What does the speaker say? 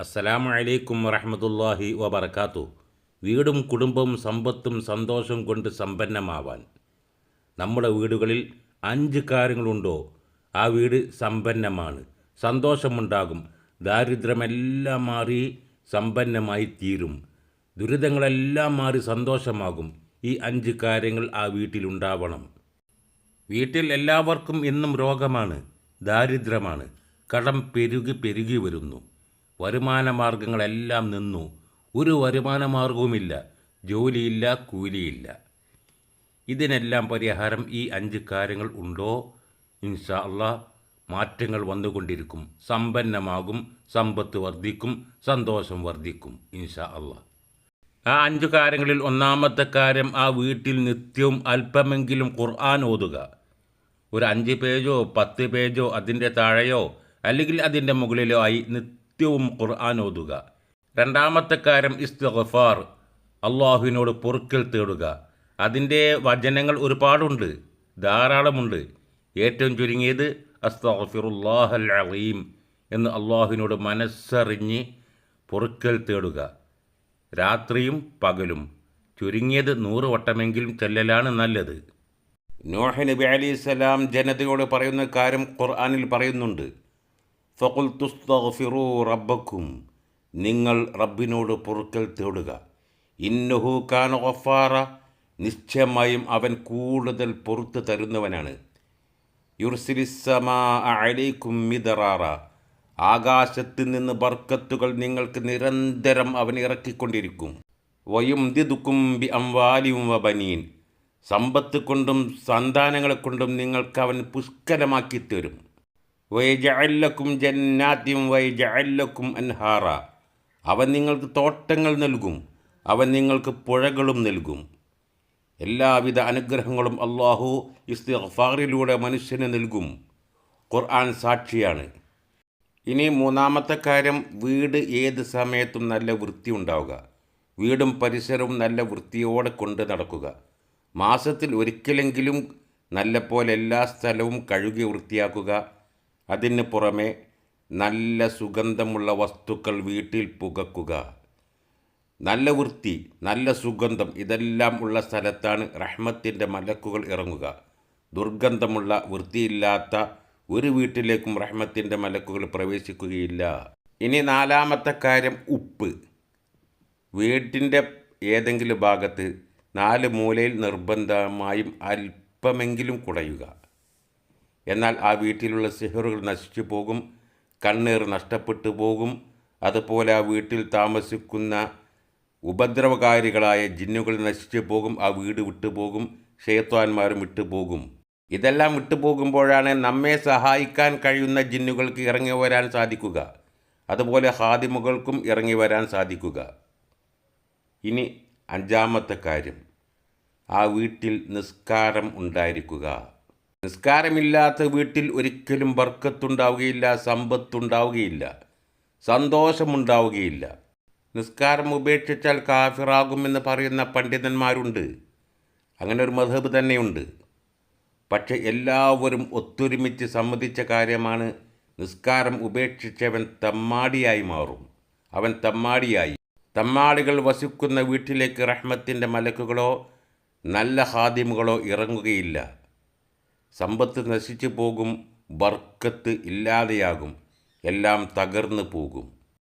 അസ്സലാമു അലൈക്കും വറഹമത്തല്ലാഹി വബർക്കാത്തു വീടും കുടുംബവും സമ്പത്തും സന്തോഷം കൊണ്ട് സമ്പന്നമാവാൻ. നമ്മുടെ വീടുകളിൽ അഞ്ച് കാര്യങ്ങളുണ്ടോ? ആ വീട് സമ്പന്നമാണ്. സന്തോഷമുണ്ടാകും. ദാരിദ്ര്യമെല്ലാം മാറി സമ്പന്നമായി തീരും. ദുരിതങ്ങളെല്ലാം മാറി സന്തോഷമാകും. ഈ അഞ്ച് കാര്യങ്ങൾ ആ വീട്ടിലുണ്ടാവണം. വീട്ടിൽ എല്ലാവർക്കും എന്നും രോഗമാണ്. ദാരിദ്ര്യമാണ്. കടം പെരുകി പെരുകി വരുന്നു. വരുമാന മാർഗങ്ങളെല്ലാം നിന്നു. ഒരു വരുമാന മാർഗവുമില്ല ജോലിയില്ല കൂലിയില്ല. ഇതിനെല്ലാം പരിഹാരം ഈ അഞ്ച് കാര്യങ്ങൾ ഉണ്ടോ? ഇൻഷാ അള്ളാ മാറ്റങ്ങൾ വന്നുകൊണ്ടിരിക്കും. സമ്പന്നമാകും സമ്പത്ത് വർദ്ധിക്കും സന്തോഷം വർദ്ധിക്കും ഇൻഷാ അള്ളാ. ആ അഞ്ചു കാര്യങ്ങളിൽ ഒന്നാമത്തെ കാര്യം ആ വീട്ടിൽ നിത്യവും അല്പമെങ്കിലും ഖുർആൻ ഓതുക. ഒരു അഞ്ച് പേജോ പത്ത് പേജോ അതിന്റെ താഴെയോ അല്ലെങ്കിൽ അതിന്റെ മുകളിലോ ആയി നിത്യവും ഖുർആൻ ഓതുക. രണ്ടാമത്തെ കാര്യം ഇസ്തഗഫാർ. അള്ളാഹുവിനോട് പൊറുക്കൽ തേടുക. അതിന്റെ വചനങ്ങൾ ഒരുപാടുണ്ട്. ധാരാളമുണ്ട്. ഏറ്റവും ചുരുങ്ങിയത് അസ്തഗഫിറുല്ലാഹൽ അലീം എന്ന് അള്ളാഹുവിനോട് മനസ്സറിഞ്ഞ് പൊറുക്കൽ തേടുക. രാത്രിയും പകലും. ചുരുങ്ങിയത് നൂറ് വട്ടമെങ്കിലും ചെല്ലലാണ് നല്ലത്. നോഹ് നബി അലി സ്വലാം ജനതയോട് പറയുന്ന കാര്യം ഖുർആാനിൽ പറയുന്നുണ്ട്. ഫഖുൽ തുസ്തഫിറു റബ്ബക്കും നിങ്ങൾ റബ്ബിനോട് പൊറുക്കൽ തേടുക. ഇന്നുഹു ഗഫാറ നിശ്ചയമായും അവൻ കൂടുതൽ പൊറുത്തു തരുന്നവനാണ്. യുർസിലിസമാ ആകാശത്ത് നിന്ന് ബർക്കത്തുകൾ നിങ്ങൾക്ക് നിരന്തരം അവൻ ഇറക്കിക്കൊണ്ടിരിക്കും. വയും ദിദുക്കും ബി അംവാലിയും വബനീൻ സമ്പത്ത് കൊണ്ടും സന്താനങ്ങളെ കൊണ്ടും നിങ്ങൾക്ക് അവൻ പുഷ്കലമാക്കി തരും. വൈജഅല്ലക്കും ജന്നാദ്യം വൈജഅല്ലക്കും അൻഹാറ. അവൻ നിങ്ങൾക്ക് തോട്ടങ്ങൾ നൽകും അവൻ നിങ്ങൾക്ക് പുഴകളും നൽകും. എല്ലാവിധ അനുഗ്രഹങ്ങളും അള്ളാഹു ഇസ്തിഫാറിലൂടെ മനുഷ്യന് നൽകും. ഖുർആൻ സാക്ഷിയാണ്. ഇനി മൂന്നാമത്തെ കാര്യം വീട് ഏത് സമയത്തും നല്ല വൃത്തി ഉണ്ടാവുക. വീടും പരിസരവും നല്ല വൃത്തിയോടെ കൊണ്ട് നടക്കുക. മാസത്തിൽ ഒരിക്കലെങ്കിലും നല്ലപോലെ എല്ലാ സ്ഥലവും കഴുകി വൃത്തിയാക്കുക. അതിന് പുറമെ നല്ല സുഗന്ധമുള്ള വസ്തുക്കൾ വീട്ടിൽ പുകക്കുക. നല്ല വൃത്തി നല്ല സുഗന്ധം ഇതെല്ലാം ഉള്ള സ്ഥലത്താണ് റഹ്മത്തിന്റെ മലക്കുകൾ ഇറങ്ങുക. ദുർഗന്ധമുള്ള വൃത്തിയില്ലാത്ത ഒരു വീട്ടിലേക്കും റഹ്മത്തിന്റെ മലക്കുകൾ പ്രവേശിക്കുകയില്ല. ഇനി നാലാമത്തെ കാര്യം ഉപ്പ്. വീട്ടിന്റെ ഏതെങ്കിലും ഭാഗത്ത് നാല് മൂലയിൽ നിർബന്ധമായും അല്പമെങ്കിലും കുടയുക. എന്നാൽ ആ വീട്ടിലുള്ള സിഹറുകൾ നശിച്ചു പോകും കണ്ണീർ നഷ്ടപ്പെട്ടു പോകും. അതുപോലെ ആ വീട്ടിൽ താമസിക്കുന്ന ഉപദ്രവകാരികളായ ജിന്നുകൾ നശിച്ചു പോകും ആ വീട് വിട്ടുപോകും ഷെയ്ത്വാന്മാരും വിട്ടുപോകും ഇതെല്ലാം വിട്ടുപോകുമ്പോഴാണ് നമ്മെ സഹായിക്കാൻ കഴിയുന്ന ജിന്നുകൾക്ക് ഇറങ്ങി വരാൻ സാധിക്കുക. അതുപോലെ ഹാദിമുകൾക്കും ഇറങ്ങി വരാൻ സാധിക്കുക. ഇനി അഞ്ചാമത്തെ കാര്യം. ആ വീട്ടിൽ നിസ്കാരം ഉണ്ടായിരിക്കുക. നിസ്കാരമില്ലാത്ത വീട്ടിൽ ഒരിക്കലും ബർക്കത്തുണ്ടാവുകയില്ല സമ്പത്തുണ്ടാവുകയില്ല സന്തോഷമുണ്ടാവുകയില്ല. നിസ്കാരം ഉപേക്ഷിച്ചാൽ കാഫിറാകുമെന്ന് പറയുന്ന പണ്ഡിതന്മാരുണ്ട്. അങ്ങനെ ഒരു മധബ് തന്നെയുണ്ട്. പക്ഷെ എല്ലാവരും ഒത്തൊരുമിച്ച് സമ്മതിച്ച കാര്യമാണ് നിസ്കാരം ഉപേക്ഷിച്ചവൻ തമ്മാടിയായി മാറും. അവൻ തമ്മാടിയായി. തമ്മാടികൾ വസിക്കുന്ന വീട്ടിലേക്ക് റഹ്മത്തിന്റെ മലക്കുകളോ നല്ല ഹാദിമുകളോ ഇറങ്ങുകയില്ല. സമ്പത്ത് നശിച്ചു പോകും ബർക്കത്ത് ഇല്ലാതെയാകും എല്ലാം തകർന്നു പോകും.